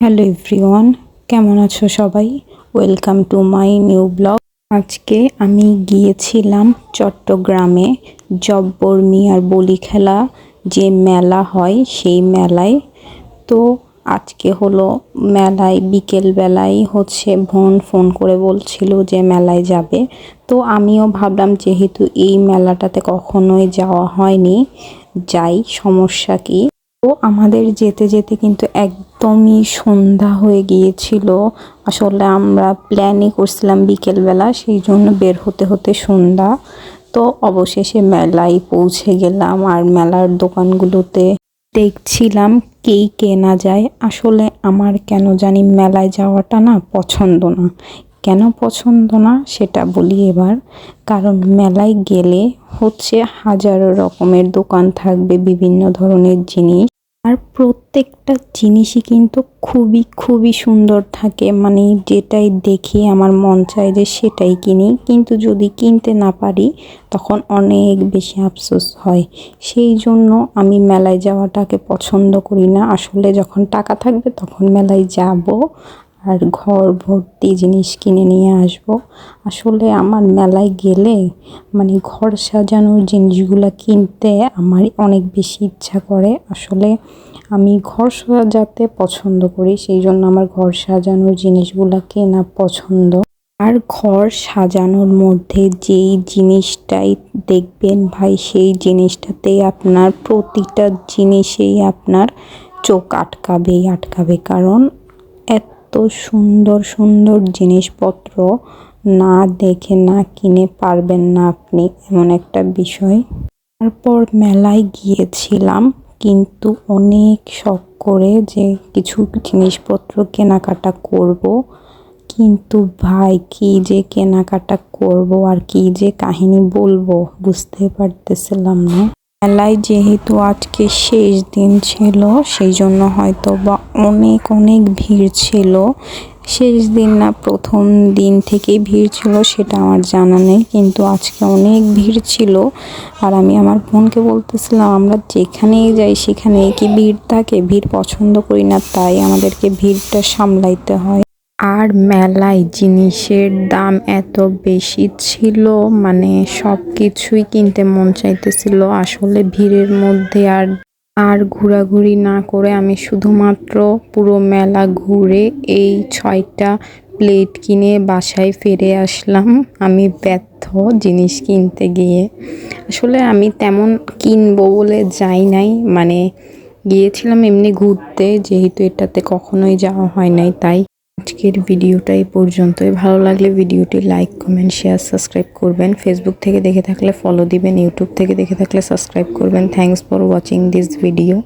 Hello everyone, কেমন আছো সবাই? Welcome to my new blog. আজকে আমি গিয়েছিলাম চট্টগ্রামে জব্বর মিয়ার বলি খেলা যে মেলা হয় সেই মেলায়। তো আজকে হলো মেলায়, বিকেল বেলায় হচ্ছে বোন ফোন করে বলছিল যে মেলায় যাবে। তো আমিও ভাবলাম যেহেতু এই মেলাটাতে কখনোই যাওয়া হয়নি, যাই, সমস্যা কি? তো আমাদের যেতে যেতে কিন্তু একদমই সন্ধ্যা হয়ে গিয়েছিল। আসলে আমরা প্ল্যানই করছিলাম বিকেলবেলা, সেই জন্য বের হতে হতে সন্ধ্যা। তো অবশেষে মেলায় পৌঁছে গেলাম আর মেলার দোকানগুলোতে দেখছিলাম কেই কেনা যায়। আসলে আমার কেন জানি মেলায় যাওয়াটা না পছন্দ না। কেন পছন্দ না সেটা বলি এবার। কারণ মেলায় গেলে হচ্ছে হাজারো রকমের দোকান থাকবে, বিভিন্ন ধরনের জিনিস। আর প্রত্যেকটা জিনিসই কিন্তু খুবই খুবই সুন্দর থাকে। মানে যেটাই দেখি আমার মন চায় যে সেটাই কিনি। কিন্তু যদি কিনতে না পারি, তখন অনেক বেশি আফসোস হয়। সেই জন্য আমি মেলায় যাওয়াটাকে পছন্দ করি না। আসলে যখন টাকা থাকবে তখন মেলায় যাব। আর ঘর ভর্তি জিনিস কিনে নিয়ে আসব। আসলে আমার মেলায় গেলে মানে ঘর সাজানোর জিনিসগুলো কিনতে আমার অনেক বেশি ইচ্ছা করে। আসলে আমি ঘর সাজাতে পছন্দ করি, সেই জন্য আমার ঘর সাজানোর জিনিসগুলো কেনা পছন্দ। আর ঘর সাজানোর মধ্যে যেই জিনিসটাই দেখবেন ভাই, সেই জিনিসটাতেই আপনার প্রতিটা জিনিসেই আপনার চোখ আটকাবেই আটকাবে। কারণ এত সুন্দর সুন্দর জিনিসপত্র না দেখে, না কিনে পারবেন না আপনি, এমন একটা বিষয়। তারপর মেলায় গিয়েছিলাম, কিন্তু অনেক শখ করে যে কিছু জিনিসপত্র কেনাকাটা করব। কিন্তু ভাই, কি যে কেনাকাটা করব আর কি যে কাহিনী বলব বুঝতে পারতেছিলাম না। মেলায় যেহেতু আজকে শেষ দিন ছিল, সেই জন্য হয়তো বা অনেক অনেক ভিড় ছিল। শেষ দিন না, প্রথম দিন থেকেই ভিড় ছিল, সেটা আমার জানা নেই, কিন্তু আজকে অনেক ভিড় ছিল। আর আমি আমার বোনকে বলতেছিলাম, আমরা যেখানেই যাই সেখানে কি ভিড় থাকে? ভিড় পছন্দ করি না, তাই আমাদেরকে ভিড়টা সামলাইতে হয়। আর মেলায় জিনিসের দাম এত বেশি ছিল মানে সব কিছুই কিনতে মন চাইতেছিল। আসলে ভিড়ের মধ্যে আর আর ঘোরাঘুরি না করে আমি শুধুমাত্র পুরো মেলা ঘুরে এই ছয়টা প্লেট কিনে বাসায় ফিরে আসলাম। আমি ব্যর্থ জিনিস কিনতে গিয়ে। আসলে আমি তেমন কিনবো বলে যাই নাই মানে গিয়েছিলাম এমনি ঘুরতে, যেহেতু এটাতে কখনোই যাওয়া হয় নাই, তাই আজকের ভিডিওটা এই পর্যন্তই। ভালো লাগলে ভিডিওটি লাইক কমেন্ট শেয়ার সাবস্ক্রাইব করবেন। ফেসবুক থেকে দেখে থাকলে ফলো দিবেন ইউটিউব থেকে দেখে থাকলে সাবস্ক্রাইব করবেন। Thanks for watching this video